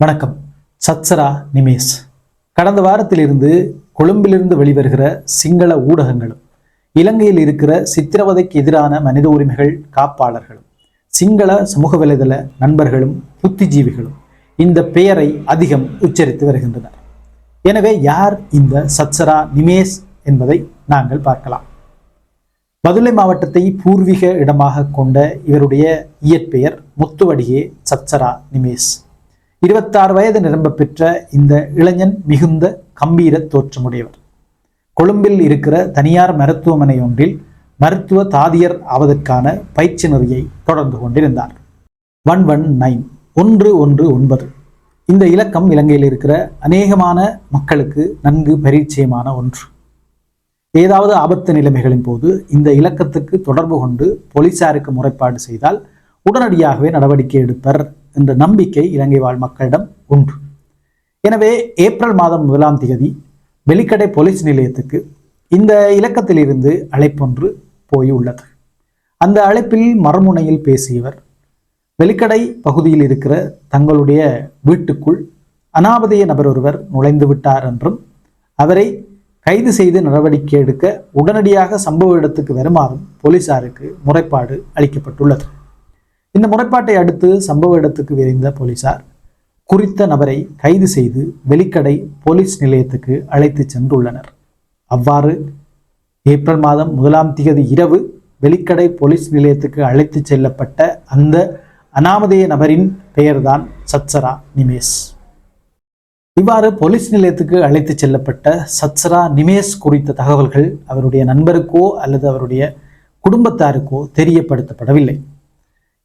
வணக்கம். சத்சரா நிமேஷ். கடந்த வாரத்திலிருந்து கொழும்பிலிருந்து வெளிவருகிற சிங்கள ஊடகங்களும் இலங்கையில் இருக்கிற சித்திரவதைக்கு எதிரான மனித உரிமைகள் காப்பாளர்களும் சிங்கள சமூக வலைதள நண்பர்களும் புத்திஜீவிகளும் இந்த பெயரை அதிகம் உச்சரித்து வருகின்றனர். எனவே யார் இந்த சத்சரா நிமேஷ் என்பதை நாங்கள் பார்க்கலாம். மதுரை மாவட்டத்தை பூர்வீக இடமாக கொண்ட இவருடைய இயற்பெயர் முத்துவடியே சச்சரா நிமேஷ். இருபத்தாறு வயது நிரம்ப பெற்ற இந்த இளைஞன் மிகுந்த கம்பீர தோற்றமுடையவர். கொழும்பில் இருக்கிற தனியார் மருத்துவமனை ஒன்றில் மருத்துவ தாதியர் ஆவதற்கான பயிற்சி நெறியை தொடர்ந்து கொண்டிருந்தார். ஒன் ஒன் நைன் ஒன்று ஒன்று ஒன்பது. இந்த இலக்கம் இலங்கையில் இருக்கிற அநேகமான மக்களுக்கு நன்கு பரிச்சயமான ஒன்று. ஏதாவது ஆபத்து நிலைமைகளின் போது இந்த இலக்கத்துக்கு தொடர்பு கொண்டு போலீசாருக்கு முறைப்பாடு செய்தால் உடனடியாகவே நடவடிக்கை எடுப்பர் என்ற நம்பிக்கை இலங்கை வாழ் மக்களிடம் உண்டு. எனவே ஏப்ரல் மாதம் முதலாம் தேதி வெலிக்கடை போலீஸ் நிலையத்துக்கு இந்த இலக்கத்திலிருந்து அழைப்பொன்று போய் உள்ளது. அந்த அழைப்பில் மறுமுனையில் பேசியவர் வெலிக்கடை பகுதியில் இருக்கிற தங்களுடைய வீட்டுக்குள் அனாமதேய நபர் ஒருவர் நுழைந்து விட்டார் என்றும் அவரை கைது செய்து நடவடிக்கை எடுக்க உடனடியாக சம்பவ இடத்துக்கு வருமாறும் போலீசாருக்கு முறைப்பாடு அளிக்கப்பட்டுள்ளது. இந்த முறைப்பாட்டை அடுத்து சம்பவ இடத்துக்கு விரைந்த போலீசார் குறித்த நபரை கைது செய்து வெலிக்கடை போலீஸ் நிலையத்துக்கு அழைத்து சென்றுள்ளனர். அவ்வாறு ஏப்ரல் மாதம் முதலாம் தேதி இரவு வெலிக்கடை போலீஸ் நிலையத்துக்கு அழைத்து செல்லப்பட்ட அந்த அனாமதேய நபரின் பெயர்தான் சத்சரா நிமேஷ் இவ்வாறு போலீஸ் நிலையத்துக்கு அழைத்து செல்லப்பட்ட சத்சரா நிமேஷ் குறித்த தகவல்கள் அவருடைய நண்பருக்கோ அல்லது அவருடைய குடும்பத்தாருக்கோ தெரியப்படுத்தப்படவில்லை.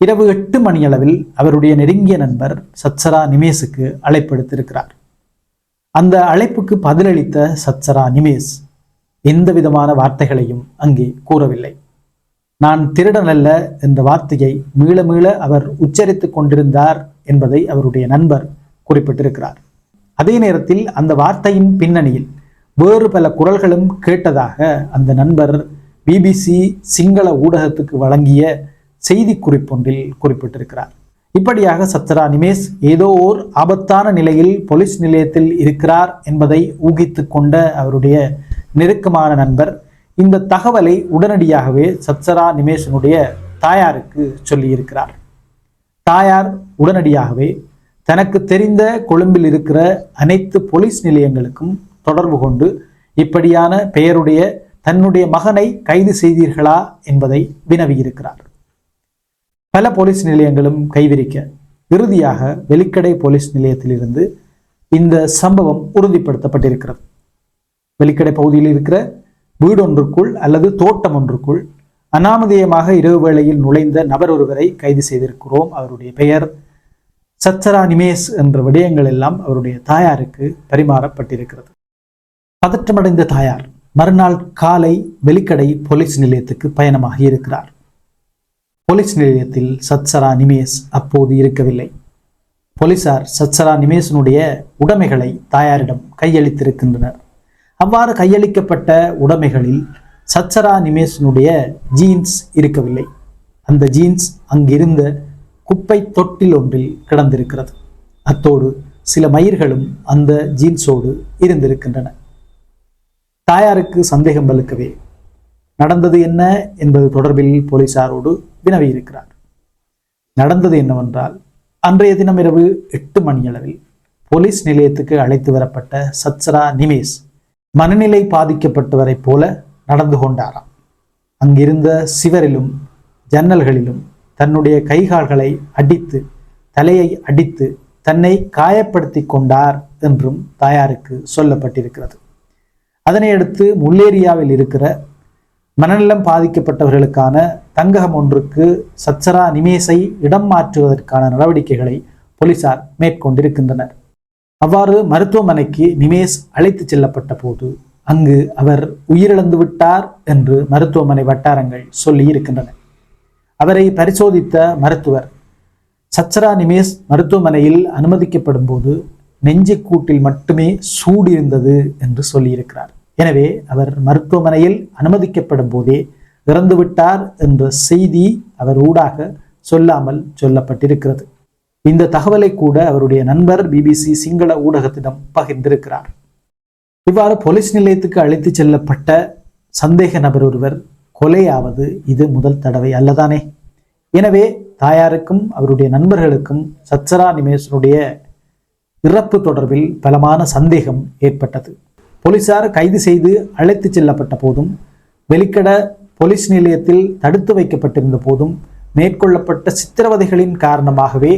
இரவு எட்டு மணியளவில் அவருடைய நெருங்கிய நண்பர் சத்சரா நிமேஷுக்கு அழைப்பெடுத்திருக்கிறார். அந்த அழைப்புக்கு பதிலளித்த சத்சரா நிமேஷ் எந்த விதமான வார்த்தைகளையும் அங்கே கூறவில்லை. நான் திருடன் அல்ல என்ற வார்த்தையை மீள மீள அவர் உச்சரித்துக் கொண்டிருந்தார் என்பதை அவருடைய நண்பர் குறிப்பிட்டிருக்கிறார். அதே நேரத்தில் அந்த வார்த்தையின் பின்னணியில் வேறு பல குரல்களும் கேட்டதாக அந்த நண்பர் பிபிசி சிங்கள ஊடகத்துக்கு வழங்கிய செய்தி குறிப்பொன்றில் குறிப்பிட்டிருக்கிறார். இப்படியாக சத்ரா நிமேஷ் ஏதோ ஓர் ஆபத்தான நிலையில் போலீஸ் நிலையத்தில் இருக்கிறார் என்பதை ஊகித்து கொண்ட அவருடைய நெருக்கமான நண்பர் இந்த தகவலை உடனடியாகவே சத்சரா நிமேஷனுடைய தாயாருக்கு சொல்லியிருக்கிறார். தாயார் உடனடியாகவே தனக்கு தெரிந்த கொழும்பில் இருக்கிற அனைத்து போலீஸ் நிலையங்களுக்கும் தொடர்பு கொண்டு இப்படியான பெயருடைய தன்னுடைய மகனை கைது செய்தீர்களா? என்பதை வினவியிருக்கிறார். பல போலீஸ் நிலையங்களும் கைவிரிக்க இறுதியாக வெலிக்கடை போலீஸ் நிலையத்திலிருந்து இந்த சம்பவம் உறுதிப்படுத்தப்பட்டிருக்கிறது. வெலிக்கடை பகுதியில் இருக்கிற வீடு ஒன்றுக்குள் அல்லது தோட்டம் ஒன்றுக்குள் அனாமதேயமாக இரவு வேளையில் நுழைந்த நபர் ஒருவரை கைது செய்திருக்கிறோம். அவருடைய பெயர் சச்சரா நிமேஷ் என்ற விடயங்கள் எல்லாம் அவருடைய தாயாருக்கு பரிமாறப்பட்டிருக்கிறது. பதற்றமடைந்த தாயார் மறுநாள் காலை வெலிக்கடை போலீஸ் நிலையத்துக்கு பயணமாகி இருக்கிறார். போலீஸ் நிலையத்தில் சத்சரா நிமேஷ் அப்போது இருக்கவில்லை. போலீசார் சத்சரா நிமேஷனுடைய உடைமைகளை தாயாரிடம் கையளித்திருக்கின்றனர். அவ்வாறு கையளிக்கப்பட்ட உடைமைகளில் சத்சரா நிமேஷனுடைய ஜீன்ஸ் இருக்கவில்லை. அந்த ஜீன்ஸ் அங்கிருந்த குப்பை தொட்டில் ஒன்றில் கிடந்திருக்கிறது. அத்தோடு சில மயிர்களும் அந்த ஜீன்ஸோடு இருந்திருக்கின்றன. தாயாருக்கு சந்தேகம் வலுக்கவே நடந்தது என்ன என்பது தொடர்பில் போலீசாரோடு வினவியிருக்கிறார் நடந்தது என்னவென்றால் அன்றைய தினம் இரவு எட்டு மணியளவில் போலீஸ் நிலையத்துக்கு அழைத்து வரப்பட்ட சத்சரா நிமேஷ் மனநிலை பாதிக்கப்பட்டவரை போல நடந்து கொண்டாராம். அங்கிருந்த சிவரிலும் ஜன்னல்களிலும் தன்னுடைய கைகால்களை அடித்து தலையை அடித்து தன்னை காயப்படுத்தி கொண்டார் என்றும் தாயாருக்கு சொல்லப்பட்டிருக்கிறது. அதனை அடுத்து முல்லேரியாவில் இருக்கிற மனநலம் பாதிக்கப்பட்டவர்களுக்கான தங்ககம் ஒன்றுக்கு சச்சரா நிமேஷை இடம் மாற்றுவதற்கான நடவடிக்கைகளை போலீசார் மேற்கொண்டிருக்கின்றனர். அவ்வாறு மருத்துவமனைக்கு நிமேஷ் அழைத்து செல்லப்பட்ட போது அங்கு அவர் உயிரிழந்து விட்டார் என்று மருத்துவமனை வட்டாரங்கள் சொல்லி இருக்கின்றன. அவரை பரிசோதித்த மருத்துவர் சச்சரா நிமேஷ் மருத்துவமனையில் அனுமதிக்கப்படும் போது நெஞ்சுக்கூட்டில் மட்டுமே சூடு இருந்தது என்று சொல்லியிருக்கிறார். எனவே அவர் மருத்துவமனையில் அனுமதிக்கப்படும் போதே இறந்துவிட்டார் என்ற செய்தி அவர் ஊடாக சொல்லாமல் சொல்லப்பட்டிருக்கிறது. இந்த தகவலை கூட அவருடைய நண்பர் பிபிசி சிங்கள ஊடகத்திடம் பகிர்ந்திருக்கிறார். இவ்வாறு போலீஸ் நிலையத்துக்கு அழைத்துச் செல்லப்பட்ட சந்தேக நபர் ஒருவர் கொலையாவது இது முதல் தடவை அல்லதானே? எனவே தாயாருக்கும் அவருடைய நண்பர்களுக்கும் சச்சரா நிமேஷனுடைய இறப்பு தொடர்பில் பலமான சந்தேகம் ஏற்பட்டது. போலீசார் கைது செய்து அழைத்துச் செல்லப்பட்ட போதும் வெளிக்கட போலீஸ் நிலையத்தில் தடுத்து வைக்கப்பட்டிருந்த போதும் மேற்கொள்ளப்பட்ட சித்திரவதைகளின் காரணமாகவே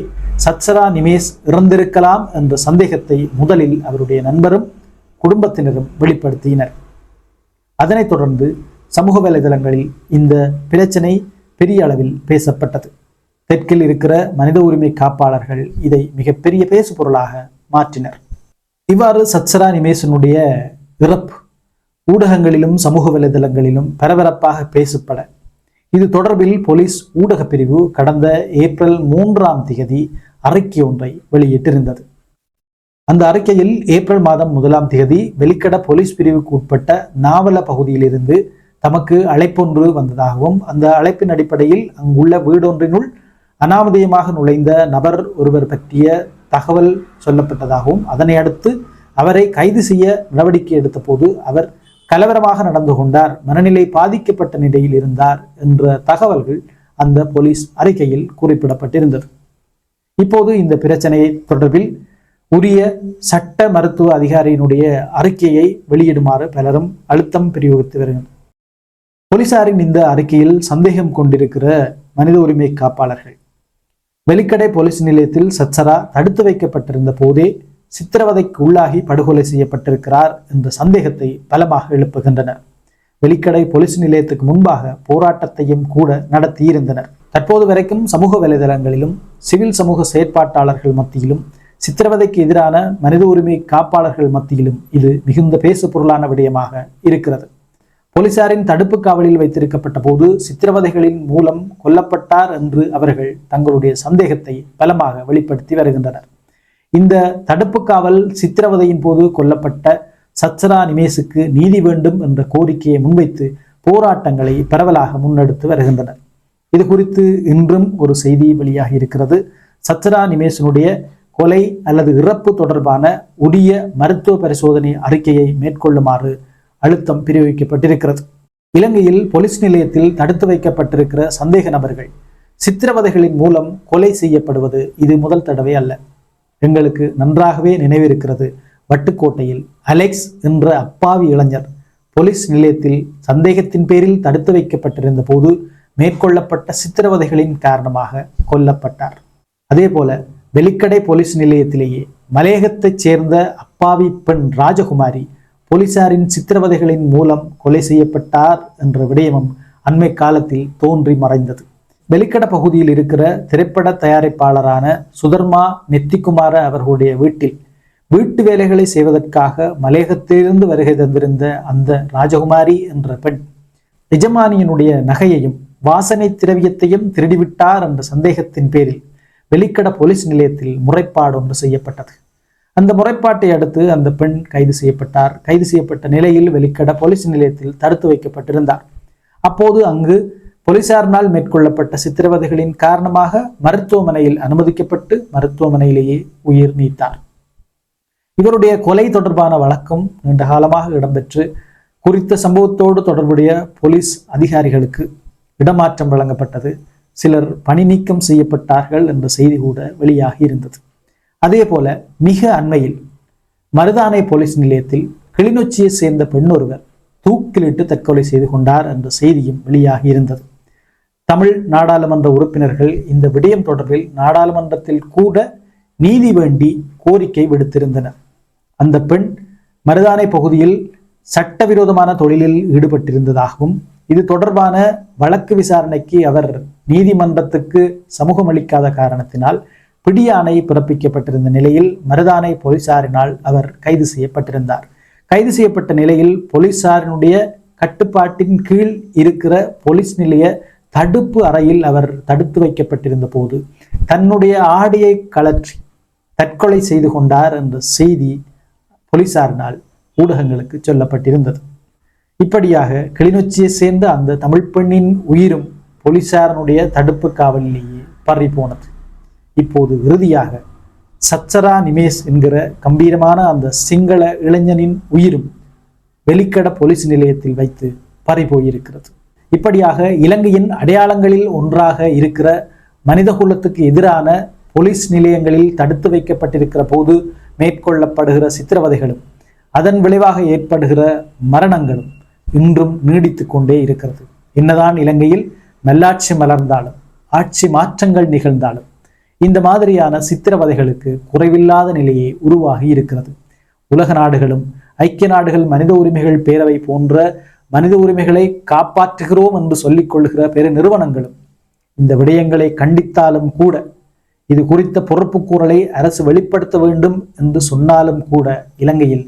சத்சரா நிமேஷ் இறந்திருக்கலாம் என்ற சந்தேகத்தை முதலில் அவருடைய நண்பரும் குடும்பத்தினரும் வெளிப்படுத்தினர். அதனைத் தொடர்ந்து சமூக வலைதளங்களில் இந்த பிரச்சனை பெரிய அளவில் பேசப்பட்டது. தெற்கில் இருக்கிற மனித உரிமை காப்பாளர்கள் இதை மிகப்பெரிய பேசு பொருளாக மாற்றினர். இவ்வாறு சத்சரா நிமேஷனுடைய இறப்பு ஊடகங்களிலும் சமூக வலைதளங்களிலும் பரபரப்பாக பேசப்பட. இது தொடர்பில் போலீஸ் ஊடக பிரிவு கடந்த ஏப்ரல் மூன்றாம் திகதி அறிக்கை ஒன்றை வெளியிட்டிருந்தது. அந்த அறிக்கையில் ஏப்ரல் மாதம் முதலாம் தேதி வெளிக்கட போலீஸ் பிரிவுக்கு உட்பட்ட நாவல பகுதியிலிருந்து தமக்கு அழைப்பொன்று வந்ததாகவும் அந்த அழைப்பின் அடிப்படையில் அங்குள்ள வீடொன்றினுள் அனாமதியமாக நுழைந்த நபர் ஒருவர் பற்றிய தகவல் சொல்லப்பட்டதாகவும் அதனை அடுத்து அவரை கைது செய்ய நடவடிக்கை எடுத்த போது அவர் கலவரமாக நடந்து கொண்டார் மனநிலை பாதிக்கப்பட்ட நிலையில் இருந்தார் என்ற தகவல்கள் அந்த போலீஸ் அறிக்கையில் குறிப்பிடப்பட்டிருந்தது. இப்போது இந்த பிரச்சனையை தொடர்பில் உரிய சட்ட மருத்துவ அதிகாரியினுடைய அறிக்கையை வெளியிடுமாறு பலரும் அழுத்தம் பிரயோகித்து வருகின்றனர். போலீசாரின் இந்த அறிக்கையில் சந்தேகம் கொண்டிருக்கிற மனித உரிமை காப்பாளர்கள். வெளிக்கடை போலீஸ் நிலையத்தில் சச்சரா தடுத்து வைக்கப்பட்டிருந்த போதே சித்திரவதைக்கு உள்ளாகி படுகொலை செய்யப்பட்டிருக்கிறார் என்ற சந்தேகத்தை பலமாக எழுப்புகின்றனர் வெளிக்கடை போலீஸ் நிலையத்துக்கு முன்பாக போராட்டத்தையும் கூட நடத்தியிருந்தனர். தற்போது வரைக்கும் சமூக வலைதளங்களிலும் சிவில் சமூக செயற்பாட்டாளர்கள் மத்தியிலும் சித்திரவதைக்கு எதிரான மனித உரிமை காப்பாளர்கள் மத்தியிலும் இது மிகுந்த பேசு பொருளான விடயமாக இருக்கிறது. போலீசாரின் தடுப்பு காவலில் வைத்திருக்கப்பட்ட போது சித்திரவதைகளின் மூலம் கொல்லப்பட்டார் என்று அவர்கள் தங்களுடைய சந்தேகத்தை பலமாக வெளிப்படுத்தி வருகின்றனர். இந்த தடுப்பு காவல் சித்திரவதையின் போது கொல்லப்பட்ட சச்சரா நிமேசுக்கு நீதி வேண்டும் என்ற கோரிக்கையை முன்வைத்து போராட்டங்களை பரவலாக முன்னெடுத்து வருகின்றனர். இது குறித்து இன்றும் ஒரு செய்தி வெளியாகி இருக்கிறது. சச்சரா நிமேசனுடைய கொலை அல்லது இறப்பு தொடர்பான உரிய மருத்துவ பரிசோதனை அறிக்கையை மேற்கொள்ளுமாறு அழுத்தம் பிரிவிக்கப்பட்டிருக்கிறது. இலங்கையில் போலீஸ் நிலையத்தில் தடுத்து வைக்கப்பட்டிருக்கிற சந்தேக நபர்கள் சித்திரவதைகளின் மூலம் கொலை செய்யப்படுவது இது முதல் தடவை அல்ல. எங்களுக்கு நன்றாகவே நினைவிருக்கிறது. வட்டுக்கோட்டையில் அலெக்ஸ் என்ற அப்பாவி இளைஞர் போலீஸ் நிலையத்தில் சந்தேகத்தின் பேரில் தடுத்து வைக்கப்பட்டிருந்த போது மேற்கொள்ளப்பட்ட சித்திரவதைகளின் காரணமாக கொல்லப்பட்டார். அதே போல வெளிக்கடை போலீஸ் நிலையத்திலேயே மலையகத்தைச் சேர்ந்த அப்பாவி பெண் ராஜகுமாரி போலீசாரின் சித்திரவதைகளின் மூலம் கொலை செய்யப்பட்டார் என்ற விடயமும் அண்மை காலத்தில் தோன்றி மறைந்தது. வெளிக்கட பகுதியில் இருக்கிற திரைப்பட தயாரிப்பாளரான சுதர்மா நெத்திக்குமார அவர்களுடைய வீட்டில் வீட்டு வேலைகளை செய்வதற்காக மலையகத்திலிருந்து வருகை தந்திருந்த அந்த ராஜகுமாரி என்ற பெண் எஜமானியினுடைய நகையையும் வாசனை திரவியத்தையும் திருடிவிட்டார் என்ற சந்தேகத்தின் பேரில் வெளிக்கட போலீஸ் நிலையத்தில் முறைப்பாடு ஒன்று செய்யப்பட்டது. அந்த முறைப்பாட்டை அடுத்து அந்த பெண் கைது செய்யப்பட்டார். கைது செய்யப்பட்ட நிலையில் வெளிக்கட போலீஸ் நிலையத்தில் தடுத்து வைக்கப்பட்டிருந்தார். அப்போது அங்கு போலீசாரினால் மேற்கொள்ளப்பட்ட சித்திரவதைகளின் காரணமாக மருத்துவமனையில் அனுமதிக்கப்பட்டு மருத்துவமனையிலேயே உயிர் நீத்தார். இவருடைய கொலை தொடர்பான வழக்கம் நீண்ட காலமாக இடம்பெற்று குறித்த சம்பவத்தோடு தொடர்புடைய போலீஸ் அதிகாரிகளுக்கு இடமாற்றம் வழங்கப்பட்டது. சிலர் பணி நீக்கம் செய்யப்பட்டார்கள் என்ற செய்தி கூட வெளியாகி இருந்தது. அதே போல மிக அண்மையில் மருதானை போலீஸ் நிலையத்தில் கிளிநொச்சியை சேர்ந்த பெண் ஒருவர் தூக்கிலிட்டு தற்கொலை செய்து கொண்டார் என்ற செய்தியும் வெளியாகி இருந்தது. தமிழ் நாடாளுமன்ற உறுப்பினர்கள் இந்த விடயம் தொடர்பில் நாடாளுமன்றத்தில் கூட நீதி வேண்டி கோரிக்கை விடுத்திருந்தனர். அந்த பெண் மருதானை பகுதியில் சட்டவிரோதமான தொழிலில் ஈடுபட்டிருந்ததாகவும் இது தொடர்பான வழக்கு விசாரணைக்கு அவர் நீதிமன்றத்துக்கு சமூகம் அளிக்காத காரணத்தினால் பிடியாணை பிறப்பிக்கப்பட்டிருந்த நிலையில் மருதானை போலீசாரினால் அவர் கைது செய்யப்பட்டிருந்தார். கைது செய்யப்பட்ட நிலையில் போலீசாரினுடைய கட்டுப்பாட்டின் கீழ் இருக்கிற போலீஸ் நிலைய தடுப்பு அறையில் அவர் தடுத்து வைக்கப்பட்டிருந்த போது தன்னுடைய ஆடையை கலற்றி தற்கொலை செய்து கொண்டார் என்ற செய்தி போலீசாரினால் ஊடகங்களுக்கு சொல்லப்பட்டிருந்தது. இப்படியாக கிளிநொச்சியை சேர்ந்த அந்த தமிழ் பெண்ணின் உயிரும் போலீசாரனுடைய தடுப்பு காவலிலேயே பறி போனது இப்போது இறுதியாக சச்சரா நிமேஷ் என்கிற கம்பீரமான அந்த சிங்கள இளைஞனின் உயிரும் வெலிக்கட போலீஸ் நிலையத்தில் வைத்து பறி போயிருக்கிறது இப்படியாக இலங்கையின் அடையாளங்களில் ஒன்றாக இருக்கிற மனிதகுலத்துக்கு எதிரான போலீஸ் நிலையங்களில் தடுத்து வைக்கப்பட்டிருக்கிற போது மேற்கொள்ளப்படுகிற சித்திரவதைகளும் அதன் விளைவாக ஏற்படுகிற மரணங்களும் இன்றும் நீடித்து கொண்டே இருக்கிறது. என்னதான் இலங்கையில் நல்லாட்சி மலர்ந்தாலும் ஆட்சி மாற்றங்கள் நிகழ்ந்தாலும் இந்த மாதிரியான சித்திரவதைகளுக்கு குறைவில்லாத நிலையே உருவாகி இருக்கிறது. உலக நாடுகளும் ஐக்கிய நாடுகள் மனித உரிமைகள் பேரவை போன்ற மனித உரிமைகளை காப்பாற்றுகிறோம் என்று சொல்லிக் கொள்கிற பெரு நிறுவனங்களும் இந்த விடயங்களை கண்டித்தாலும் கூட இது குறித்த பொறுப்புக்கூறலை அரசு வெளிப்படுத்த வேண்டும் என்று சொன்னாலும் கூட இலங்கையில்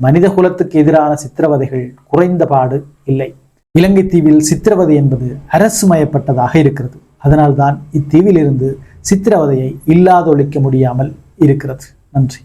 மனித குலத்துக்கு எதிரான சித்திரவதைகள் குறைந்தபாடு இல்லை. இலங்கை தீவில் சித்திரவதை என்பது அரசு மயப்பட்டதாக இருக்கிறது. அதனால்தான் இத்தீவிலிருந்து சித்திரவதையை இல்லாதொழிக்க முடியாமல் இருக்கிறது. நன்றி.